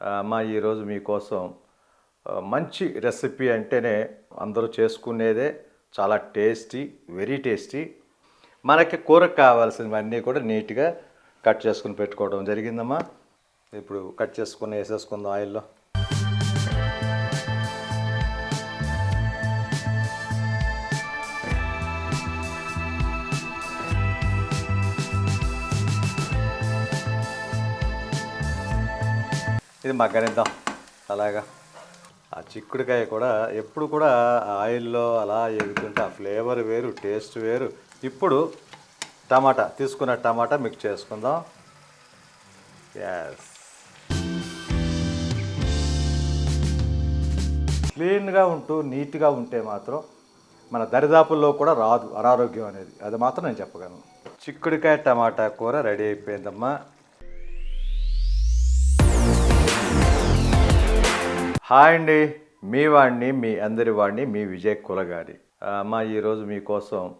ఆ, అమ్మ ఈరోజు మీకోసం మంచి రెసిపీ అంటేనే అందరూ చేసుకునేదే చాలా టేస్టీ వెరీ టేస్టీ. మనకి కూరకు కావాల్సినవన్నీ కూడా నీట్గా కట్ చేసుకుని పెట్టుకోవడం జరిగిందమ్మా. ఇప్పుడు కట్ చేసుకుని వేసేసుకుందాం ఆయిల్లో. మగ్గనిద్దాం. అలాగా. ఆ చిక్కుడుకాయ కూడా ఎప్పుడు కూడా ఆయిల్లో అలా ఎగుతుంటే ఆ ఫ్లేవర్ వేరు టేస్ట్ వేరు. ఇప్పుడు టమాటా తీసుకున్న టమాటా మిక్స్ చేసుకుందాం. ఎస్ క్లీన్గా ఉంటూ నీట్గా ఉంటే మాత్రం మన దరిదాపుల్లో కూడా రాదు అనారోగ్యం అనేది. అది మాత్రం నేను చెప్పగలను. చిక్కుడుకాయ టమాటా కూర రెడీ అయిపోయిందమ్మా. హాయ్ అండి. మీ వాడిని మీ అందరి వాడిని మీ విజయ్ కులగారి. ఆ, అమ్మా ఈరోజు మీకోసం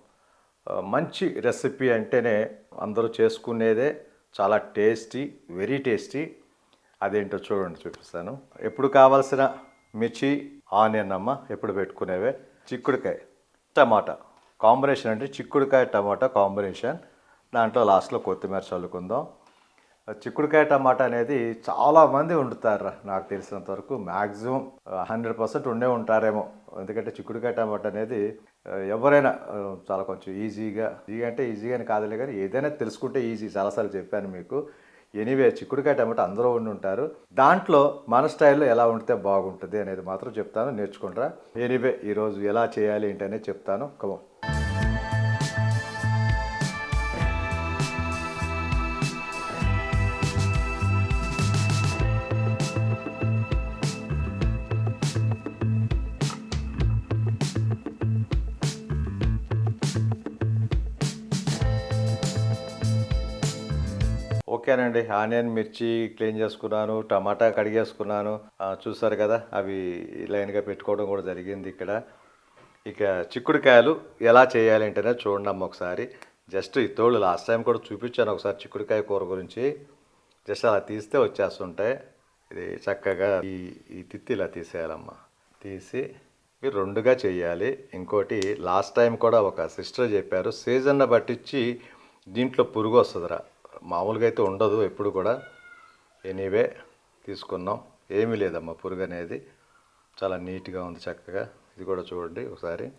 మంచి రెసిపీ అంటేనే అందరూ చేసుకునేదే చాలా టేస్టీ వెరీ టేస్టీ. అదేంటో చూడండి చూపిస్తాను. ఎప్పుడు కావాల్సిన మిర్చి ఆనియన్ అమ్మ ఎప్పుడు పెట్టుకునేవే? చిక్కుడుకాయ టమాటా. కాంబినేషన్ అంటే చిక్కుడుకాయ టమాటా కాంబినేషన్. దాంట్లో లాస్ట్లో కొత్తిమీర చల్లుకుందాం. చిక్కుడుకాయ టమాటా అనేది చాలా మంది వండుతారు? నాకు తెలిసినంత వరకు మ్యాక్సిమం హండ్రెడ్ పర్సెంట్ ఉండే ఉంటారేమో. ఎందుకంటే చిక్కుడుకాయ టమాటా అనేది ఎవరైనా చాలా కొంచెం ఈజీగా ఈజీ అంటే ఈజీగా అని కాదులే కానీ ఏదైనా తెలుసుకుంటే ఈజీ. చాలాసార్లు చెప్పాను మీకు. ఎనీవే చిక్కుడుకాయ టమాటా అందరూ వండి ఉంటారు. దాంట్లో మన స్టైల్లో ఎలా వండితే బాగుంటుంది అనేది మాత్రం చెప్తాను. నేర్చుకుంటారా? ఎనీవే ఈరోజు ఎలా చేయాలి ఏంటనేది చెప్తాను. కమో ఓకేనండి. ఆనియన్ మిర్చి క్లీన్ చేసుకున్నాను టమాటా కడిగేసుకున్నాను చూసారు కదా అవి లైన్గా పెట్టుకోవడం కూడా జరిగింది ఇక్కడ. ఇక చిక్కుడుకాయలు ఎలా చేయాలి అంటేనే చూడండి అమ్మ ఒకసారి. జస్ట్ ఈ తోళ్ళు లాస్ట్ టైం కూడా చూపించాను ఒకసారి చిక్కుడుకాయ కూర గురించి. జస్ట్ అలా తీస్తే వచ్చేస్తుంటాయి. ఇది చక్కగా ఈ ఈ తిత్తి ఇలా తీసేయాలమ్మా. తీసి ఇవి రెండుగా చేయాలి. ఇంకోటి లాస్ట్ టైం కూడా ఒక సిస్టర్ చెప్పారు సీజన్ బట్టించి దీంట్లో పురుగు వస్తుందిరా. మామూలుగా అయితే ఉండదు ఎప్పుడు కూడా. ఎనీవే తీసుకున్నాం ఏమీ లేదమ్మా పురుగు అనేది చాలా నీట్గా ఉంది చక్కగా. ఇది కూడా చూడండి ఒకసారి.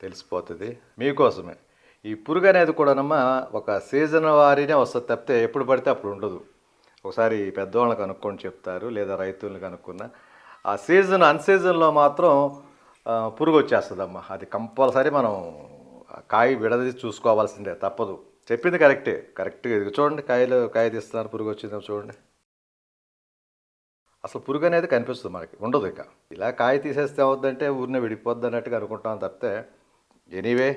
తెలిసిపోతుంది. మీకోసమే. ఈ పురుగు అనేది కూడానమ్మా ఒక సీజన్ వారీనే వస్తుంది తప్పితే ఎప్పుడు పడితే అప్పుడు ఉండదు. ఒకసారి పెద్దవాళ్ళని కనుక్కొని చెప్తారు లేదా రైతులను కనుక్కున్న. ఆ సీజన్ అన్సీజన్లో మాత్రం పురుగు వచ్చేస్తుందమ్మా అది కంపల్సరీ మనం కాయ విడదీసి చూసుకోవాల్సిందే తప్పదు. చెప్పింది కరెక్టే. కరెక్ట్గా చూడండి కాయలు కాయ తీస్తున్నారు పురుగు వచ్చింది చూడండి. అసలు పురుగు అనేది కనిపిస్తుంది మనకి ఉండదు ఇక. ఇలా కాయ తీసేస్తే అవుద్దంటే ఊరినే విడిపోద్ది అన్నట్టుగా అనుకుంటాం తప్పితే ఎనీవే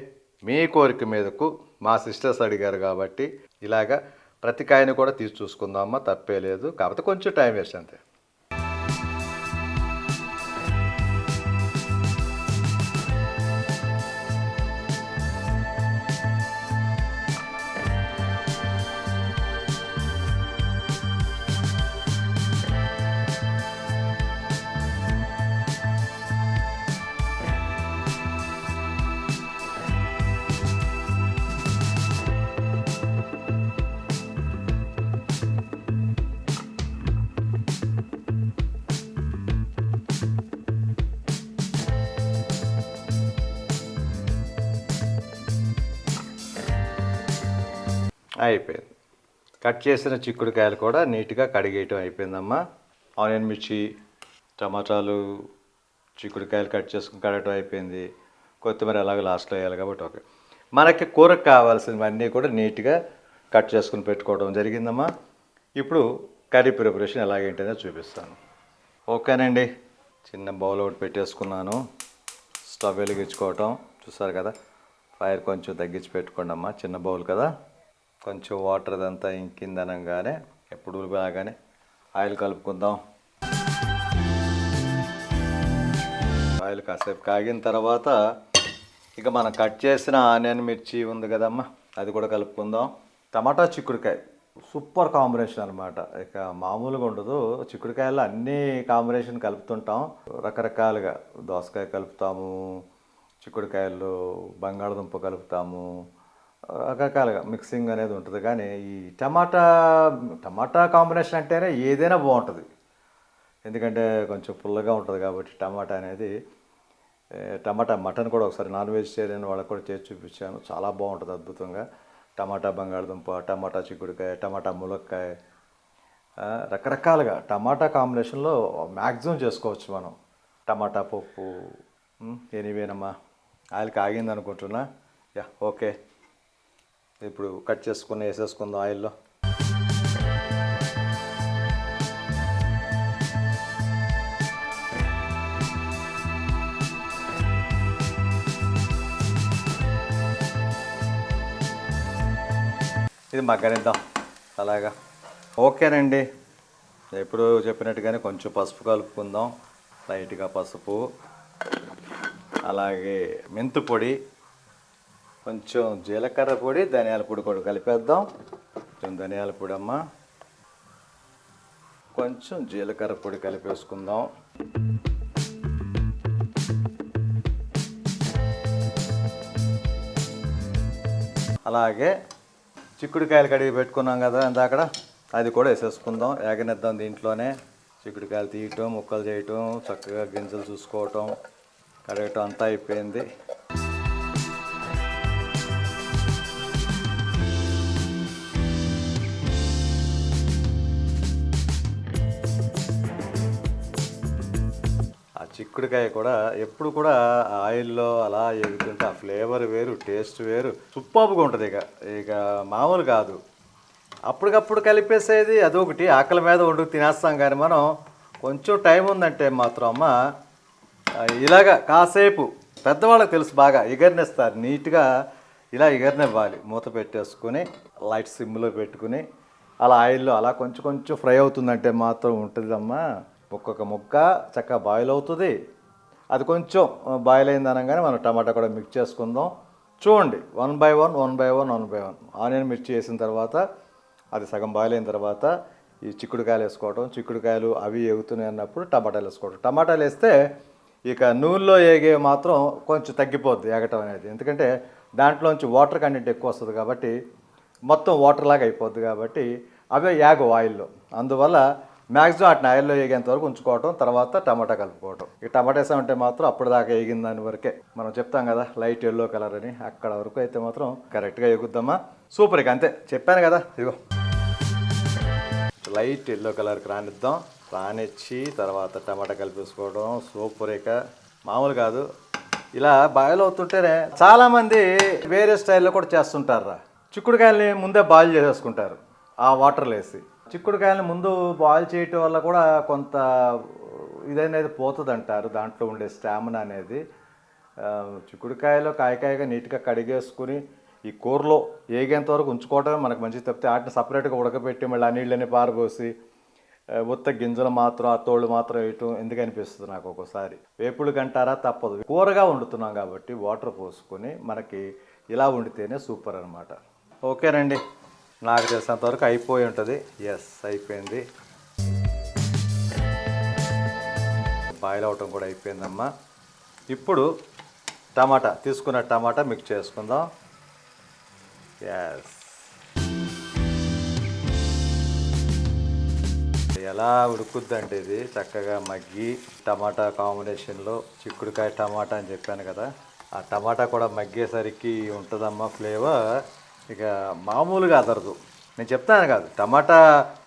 మీ కోరిక మీదకు మా సిస్టర్స్ అడిగారు కాబట్టి ఇలాగా ప్రతి కాయని కూడా తీసి చూసుకుందామా తప్పే లేదు. కాకపోతే కొంచెం టైం వేస్ట్ అంతే. అయిపోయింది. కట్ చేసిన చిక్కుడుకాయలు కూడా నీట్గా కడిగేయటం అయిపోయిందమ్మా. ఆనియన్ మిర్చి టమాటాలు చిక్కుడుకాయలు కట్ చేసుకుని కడగటం అయిపోయింది. కొత్తిమీర ఎలాగో లాస్ట్లో వేయాలి కాబట్టి ఓకే. మనకి కూరకు కావాల్సినవన్నీ కూడా నీట్గా కట్ చేసుకుని పెట్టుకోవడం జరిగిందమ్మా. ఇప్పుడు కర్రీ ప్రిపరేషన్ ఎలాగేంటనేది చూపిస్తాను. ఓకేనండి. చిన్న బౌల్ ఒకటి పెట్టేసుకున్నాను. స్టవ్ వెలిగించుకోవటం. చూసారు కదా? ఫైర్ కొంచెం తగ్గించి పెట్టుకోండి అమ్మా. చిన్న బౌల్ కదా? కొంచెం వాటర్ అదంతా ఇంకిందనగానే ఎప్పుడు బాగానే ఆయిల్ కలుపుకుందాం. ఆయిల్ కాసేపు కాగిన తర్వాత ఇక మనం కట్ చేసిన ఆనియన్ మిర్చి ఉంది కదమ్మా. అది కూడా కలుపుకుందాం. టమాటా చిక్కుడుకాయ. సూపర్ కాంబినేషన్ అనమాట ఇక మామూలుగా ఉండదు. చిక్కుడుకాయల్లో అన్ని కాంబినేషన్ కలుపుతుంటాం. రకరకాలుగా దోసకాయ కలుపుతాము చిక్కుడుకాయలు బంగాళదుంప కలుపుతాము రకరకాలుగా మిక్సింగ్ అనేది ఉంటుంది. కానీ ఈ టమాటా టమాటా కాంబినేషన్ అంటేనే ఏదైనా బాగుంటుంది. ఎందుకంటే కొంచెం పుల్లగా ఉంటుంది కాబట్టి టమాటా అనేది టమాటా మటన్ కూడా ఒకసారి నాన్ వెజిటేరియన్ వాళ్ళకి కూడా చేసి చూపించాను. చాలా బాగుంటుంది అద్భుతంగా. టమాటా బంగాళదుంప టమాటా చిక్కుడుకాయ టమాటా ములక్కాయ రకరకాలుగా టమాటా కాంబినేషన్లో మ్యాక్సిమం చేసుకోవచ్చు మనం. టమాటా పప్పు ఉమ్, ఎనీవేనమ్మా ఆయిల్ కాగింది అనుకుంటున్నా యా ఓకే. ఇప్పుడు కట్ చేసుకుని వేసేసుకుందాం ఆయిల్లో. ఇది మగ్గనిద్దాం. అలాగా. ఓకేనండి. ఎప్పుడు చెప్పినట్టుగానే కొంచెం పసుపు కలుపుకుందాం. లైట్గా పసుపు. అలాగే మెంతు పొడి. కొంచెం జీలకర్ర పొడి ధనియాల పొడి కూడా కలిపేద్దాం. కొంచెం ధనియాల పొడి అమ్మ కొంచెం జీలకర్ర పొడి కలిపేసుకుందాం. అలాగే చిక్కుడుకాయలు కడిగి పెట్టుకున్నాం కదా ఇందాకడ అది కూడా వేసేసుకుందాం. ఏగనిద్దాం దీంట్లోనే. చిక్కుడుకాయలు తీయటం ముక్కలు చేయటం చక్కగా గింజలు చూసుకోవటం కడగటం అంతా అయిపోయింది. చిక్కుడుకాయ కూడా ఎప్పుడు కూడా ఆయిల్లో అలా ఎగుతుంటే ఆ ఫ్లేవర్ వేరు టేస్ట్ వేరు. సూపర్గా ఉంటుంది ఇక. ఇక మామూలు కాదు. అప్పటికప్పుడు కలిపేసేది అదొకటి. ఆకలి మీద వండుకు తినేస్తాం కానీ మనం కొంచెం టైం ఉందంటే మాత్రం అమ్మ ఇలాగ కాసేపు పెద్దవాళ్ళకి తెలుసు బాగా ఎగరనిస్తారు. నీట్గా ఇలా ఎగరనివ్వాలి. మూత పెట్టేసుకుని లైట్ సిమ్లో పెట్టుకుని అలా ఆయిల్లో అలా కొంచెం కొంచెం ఫ్రై అవుతుందంటే మాత్రం ఉంటుందమ్మా. ఒక్కొక్క ముక్క చక్కగా బాయిల్ అవుతుంది. అది కొంచెం బాయిల్ అయింది అనగానే మనం టమాటా కూడా మిక్స్ చేసుకుందాం. చూడండి one by one one by one one by one onion మిర్చి వేసిన తర్వాత అది సగం బాయిల్ అయిన తర్వాత ఈ చిక్కుడుకాయలు వేసుకోవడం చిక్కుడుకాయలు అవి ఎగుతున్నాయి అన్నప్పుడు టమాటాలు వేసుకోవడం టమాటాలు వేస్తే ఇక నూనెలో ఏగే మాత్రం కొంచెం తగ్గిపోద్ది ఎగటం అనేది. ఎందుకంటే దాంట్లోంచి వాటర్ కంటెంట్ ఎక్కువ వస్తుంది కాబట్టి మొత్తం వాటర్ లాగా అయిపోద్ది కాబట్టి అవే యాగవు ఆయిల్లో అందువల్ల మ్యాక్సిమం అటు ఆయిల్లో వేగేంత వరకు ఉంచుకోవటం తర్వాత టమాటా కలుపుకోవటం. ఈ టమాటా వేసామంటే మాత్రం అప్పుడు దాకా వేగిన దాని వరకే. మనం చెప్తాం కదా లైట్ ఎల్లో కలర్ అని. అక్కడ వరకు అయితే మాత్రం కరెక్ట్గా ఎగుద్దామా సూపర్ ఇక అంతే. చెప్పాను కదా ఇదిగో. లైట్ ఎల్లో కలర్కి రానిద్దాం. రానిచ్చి తర్వాత టమాటా కలిపేసుకోవడం. సూపర్ ఇక. మామూలు కాదు. ఇలా బాయిల్ అవుతుంటేనే చాలామంది వేరే స్టైల్లో కూడా చేస్తుంటారు చిక్కుడుకాయల్ని ముందే బాయిల్ చేసేసుకుంటారు. ఆ వాటర్లో వేసి. చిక్కుడుకాయలను ముందు బాయిల్ చేయటం వల్ల కూడా కొంత ఇదనేది పోతుంది అంటారు దాంట్లో ఉండే స్టామినా అనేది. చిక్కుడుకాయలో కాయకాయగా నీట్గా కడిగేసుకుని ఈ కూరలో ఏగేంత వరకు ఉంచుకోవటమే మనకు మంచిది తప్పితే వాటిని సపరేట్గా ఉడకబెట్టి మళ్ళీ ఆ నీళ్ళని పారబోసి ఉత్త గింజలు మాత్రం ఆ తోళ్ళు మాత్రం వేయటం ఎందుకు అనిపిస్తుంది నాకు ఒక్కోసారి? వేపుడు కంటారా? తప్పదు. కూరగా వండుతున్నాం కాబట్టి వాటర్ పోసుకొని మనకి ఇలా వండితేనే సూపర్ అనమాట ఓకేనండి. నాకు తెలిసినంత వరకు అయిపోయి ఉంటుంది. ఎస్ అయిపోయింది. బాయిల్ అవటం కూడా అయిపోయిందమ్మా. ఇప్పుడు టమాటా తీసుకున్న టమాటా మిక్స్ చేసుకుందాం. ఎస్ ఎలా ఉడుకుద్దంటే ఇది చక్కగా మగ్గి టమాటా కాంబినేషన్లో చిక్కుడుకాయ టమాటా అని చెప్పాను కదా ఆ టమాటా కూడా మగ్గేసరికి ఉంటుందమ్మా ఫ్లేవర్ ఇక మామూలుగా అదరదు. నేను చెప్తాను కాదు. టమాటా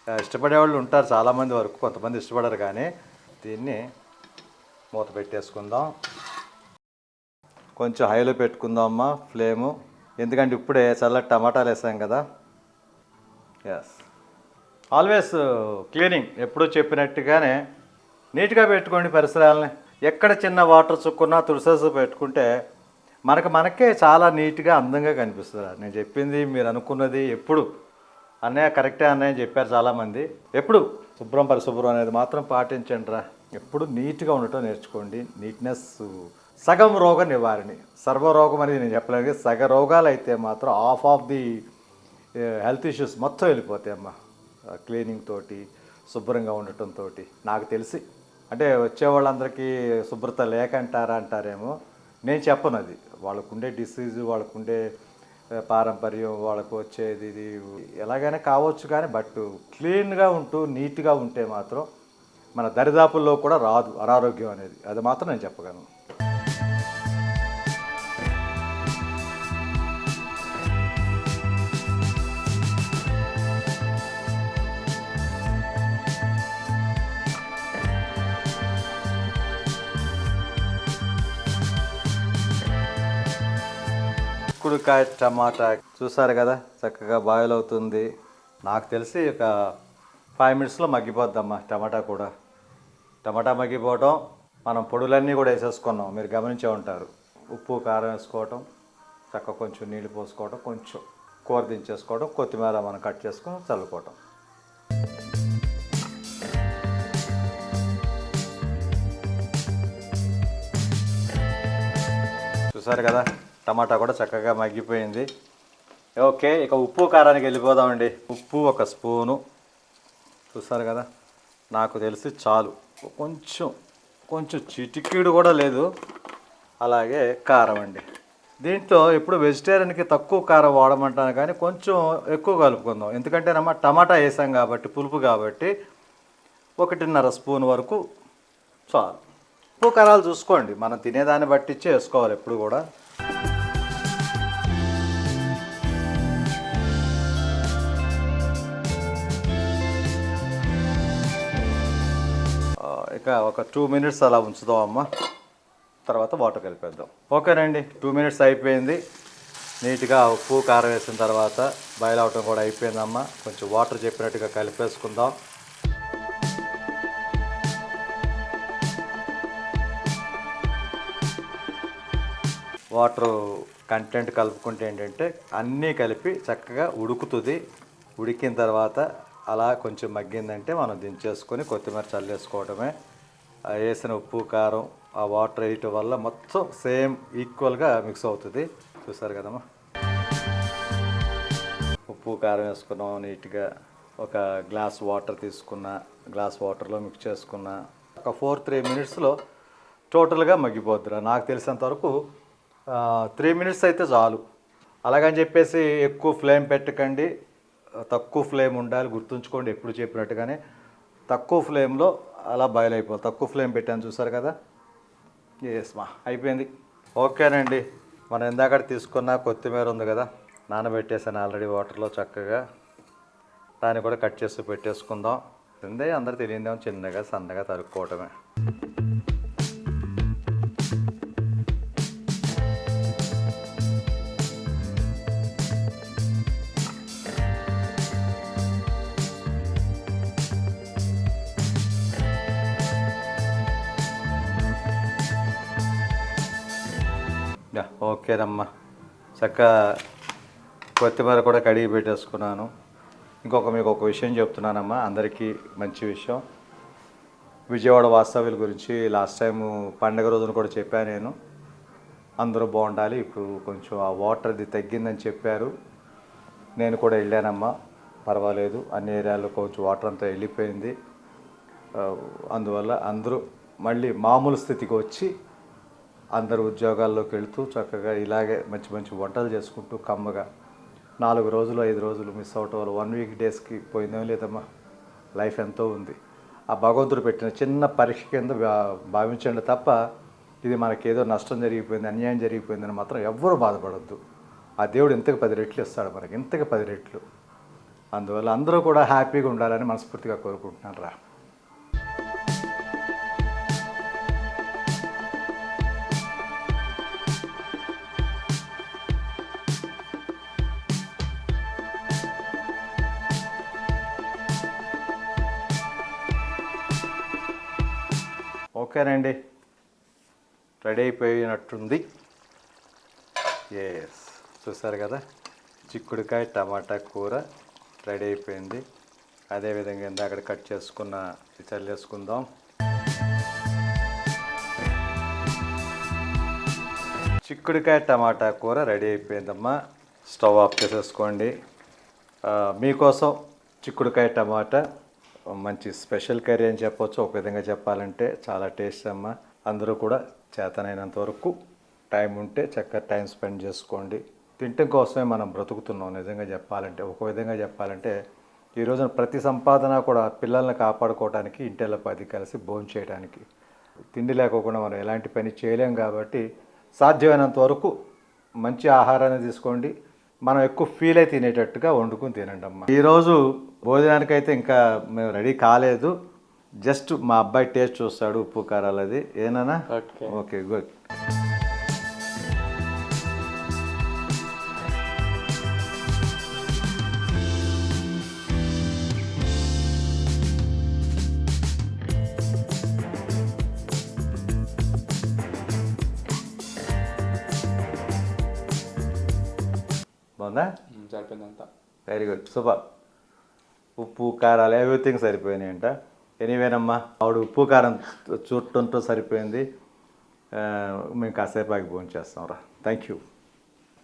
ఇష్టపడేవాళ్ళు ఇష్టపడే వాళ్ళు ఉంటారు చాలామంది వరకు కొంతమంది ఇష్టపడరు కానీ దీన్ని మూత పెట్టేసుకుందాం. కొంచెం హైలో పెట్టుకుందాం అమ్మా ఫ్లేము. ఎందుకంటే ఇప్పుడే చల్ల టమాటాలు వేసాం కదా. ఎస్ ఆల్వేస్ క్లీనింగ్ ఎప్పుడూ చెప్పినట్టుగానే నీట్గా పెట్టుకోండి పరిసరాలని. ఎక్కడ చిన్న వాటర్ చుక్కున్నా తులసేసి పెట్టుకుంటే మనకు మనకే చాలా నీట్గా అందంగా కనిపిస్తుంది నేను చెప్పింది మీరు అనుకున్నది ఎప్పుడు. అన్నయ్య కరెక్టే అన్నయ్య చెప్పారు చాలామంది. ఎప్పుడు? శుభ్రం పరిశుభ్రం అనేది మాత్రం పాటించండి రా. ఎప్పుడు నీట్గా ఉండటం నేర్చుకోండి. నీట్నెస్ సగం రోగ నివారణి. సర్వరోగం అనేది నేను చెప్పలేదు సగ రోగాలు అయితే మాత్రం half of the health issues మొత్తం వెళ్ళిపోతాయి అమ్మ. క్లీనింగ్ తోటి శుభ్రంగా ఉండటం తోటి. నాకు తెలిసి. అంటే వచ్చే వాళ్ళందరికీ శుభ్రత లేక అంటారా అంటారేమో. నేను చెప్పను అది. వాళ్ళకుండే డిసీజ్ వాళ్ళకుండే పారంపర్యం వాళ్ళకు వచ్చేది ఇది ఎలాగైనా కావచ్చు కానీ బట్ క్లీన్గా ఉంటూ నీట్గా ఉంటే మాత్రం మన దరిదాపుల్లో కూడా రాదు అనారోగ్యం అనేది. అది మాత్రం నేను చెప్పగలను. చిక్కుడుకాయ టమాటా చూసారు కదా? చక్కగా బాయిల్ అవుతుంది. నాకు తెలిసి ఒక ఫైవ్ మినిట్స్లో మగ్గిపోద్దమ్మా టమాటా కూడా. టమాటా మగ్గిపోవటం మనం పొడులన్నీ కూడా వేసేసుకున్నాం. మీరు గమనించే ఉంటారు. ఉప్పు కారం వేసుకోవటం చక్క కొంచెం నీళ్ళు పోసుకోవటం కొంచెం కూర దించేసుకోవడం కొత్తిమీర మనం కట్ చేసుకొని చల్లుకోవటం. చూసారు కదా? టమాటా కూడా చక్కగా మగ్గిపోయింది. ఓకే ఇక ఉప్పు కారానికి వెళ్ళిపోదామండి. ఉప్పు ఒక స్పూను. చూస్తారు కదా నాకు తెలిసి చాలు. కొంచెం కొంచెం చిటికీడు కూడా లేదు. అలాగే కారం అండి. దీంట్లో ఇప్పుడు వెజిటేరియన్కి తక్కువ కారం వాడమంటాను కానీ కొంచెం ఎక్కువ కలుపుకుందాం. ఎందుకంటే నమ్మ టమాటా వేసాం కాబట్టి పులుపు కాబట్టి ఒకటిన్నర స్పూన్ వరకు చాలు. ఉప్పు కారాలు చూసుకోండి. మనం తినేదాన్ని బట్టి వేసుకోవాలి ఎప్పుడు కూడా. ఇంకా ఒక టూ మినిట్స్ అలా ఉంచుదాం అమ్మ. తర్వాత వాటర్ కలిపేద్దాం. ఓకేనండి టూ మినిట్స్ అయిపోయింది. నీట్గా ఉప్పు కారం వేసిన తర్వాత బాయిల్ అవటం కూడా అయిపోయిందమ్మా. కొంచెం వాటర్ చెప్పినట్టుగా కలిపేసుకుందాం. వాటర్ కంటెంట్ కలుపుకుంటే ఏంటంటే అన్నీ కలిపి చక్కగా ఉడుకుతుంది. ఉడికిన తర్వాత అలా కొంచెం మగ్గిందంటే మనం దించేసుకొని కొత్తిమీర చల్లేసుకోవడమే వేసిన ఉప్పు కారం ఆ వాటర్ వేయటం వల్ల మొత్తం సేమ్ ఈక్వల్గా మిక్స్ అవుతుంది. చూసారు కదమ్మా? ఉప్పు కారం వేసుకున్నాం నీట్గా ఒక గ్లాస్ వాటర్ తీసుకున్న గ్లాస్ వాటర్లో మిక్స్ చేసుకున్న. ఒక ఫోర్ త్రీ మినిట్స్లో టోటల్గా మగ్గిపోద్దురా. నాకు తెలిసినంత వరకు త్రీ మినిట్స్ అయితే చాలు. అలాగని చెప్పేసి ఎక్కువ ఫ్లేమ్ పెట్టకండి. తక్కువ ఫ్లేమ్ ఉండాలి గుర్తుంచుకోండి ఎప్పుడు చెప్పినట్టుగానే. తక్కువ ఫ్లేమ్లో అలా బాయిల్ అయిపోవాలి తక్కువ ఫ్లేమ్ పెట్టాను చూసారు కదా? ఎస్ మా. అయిపోయింది. ఓకేనండి. మనం ఇందాక తీసుకున్న కొత్తిమీర ఉంది కదా నానబెట్టేసాను ఆల్రెడీ వాటర్లో చక్కగా. దాన్ని కూడా కట్ చేసి పెట్టేసుకుందాం. తిందే అందరు తెలియదేమో చిన్నగా సన్నగా తరుక్కోవటమే. యా, ఓకేనమ్మా చక్క కొత్తిమీర కూడా కడిగి పెట్టేసుకున్నాను. ఇంకొక మీకు ఒక విషయం చెప్తున్నానమ్మా అందరికీ మంచి విషయం. విజయవాడ వాస్తవ్యుల గురించి లాస్ట్ టైం పండగ రోజున కూడా చెప్పాను నేను. అందరూ బాగుండాలి ఇప్పుడు కొంచెం ఆ వాటర్ది తగ్గిందని చెప్పారు. నేను కూడా వెళ్ళానమ్మా పర్వాలేదు. అన్ని ఏరియాలో కొంచెం వాటర్ అంతా వెళ్ళిపోయింది. అందువల్ల అందరూ మళ్ళీ మామూలు స్థితికి వచ్చి అందరు ఉద్యోగాల్లోకి వెళుతూ చక్కగా ఇలాగే మంచి మంచి వంటలు చేసుకుంటూ కమ్మగా నాలుగు రోజులు ఐదు రోజులు మిస్ అవటం వల్ల వన్ వీక్ డేస్కి పోయిందేం లేదమ్మా. లైఫ్ ఎంతో ఉంది. ఆ భగవంతుడు పెట్టిన చిన్న పరీక్ష కింద భా- భావించండి తప్ప ఇది మనకేదో నష్టం జరిగిపోయింది అన్యాయం జరిగిపోయిందని మాత్రం ఎవ్వరూ బాధపడద్దు. ఆ దేవుడు ఇంతకు పది రెట్లు ఇస్తాడు మనకి ఇంతకు పది రెట్లు. అందువల్ల అందరూ కూడా హ్యాపీగా ఉండాలని మనస్ఫూర్తిగా కోరుకుంటున్నాను రా. ఓకేనండి రెడీ. అయిపోయినట్టుంది. ఎస్ చూసారు కదా? చిక్కుడుకాయ టమాటా కూర రెడీ అయిపోయింది. అదేవిధంగా ఇందాక కట్ చేసుకున్న చల్లేసుకుందాం చిక్కుడుకాయ టమాటా కూర రెడీ అయిపోయిందమ్మా. స్టవ్ ఆఫ్ చేసేసుకోండి. మీకోసం చిక్కుడుకాయ టమాటా మంచి స్పెషల్ కర్రీ అని చెప్పొచ్చు. ఒక విధంగా చెప్పాలంటే చాలా టేస్ట్ అమ్మ. అందరూ కూడా చేతనైనంత వరకు టైం ఉంటే చక్కగా టైం స్పెండ్ చేసుకోండి. తింటం కోసమే మనం బ్రతుకుతున్నాం. నిజంగా చెప్పాలంటే ఒక విధంగా చెప్పాలంటే ఈ రోజున ప్రతి సంపాదన కూడా పిల్లల్ని కాపాడుకోవడానికి ఇంటిళ్ళ పది కలిసి భోజనం చేయడానికి తిండి లేకోకుండా మనం ఎలాంటి పని చేయలేం కాబట్టి సాధ్యమైనంత వరకు మంచి ఆహారాన్ని తీసుకోండి. మనం ఎక్కువ ఫీల్ అయి తినేటట్టుగా వండుకుని తినండి అమ్మ ఈరోజు భోజనానికైతే ఇంకా మేము రెడీ కాలేదు. జస్ట్ మా అబ్బాయి టేస్ట్ చూస్తాడు ఉప్పు కారాలు అది. ఏనా ఓకే. Okay good. బాగుందా? సరిపోయిందంతా. Very good super. ఉప్పు కారాలు ఎవ్రీథింగ్ సరిపోయినాయి అంట ఎనీవేనమ్మా ఆవిడ ఉప్పు కారం చూడటంతో సరిపోయింది. మేము కాసేపాకి భోజనం చేస్తాం రా థ్యాంక్ యూ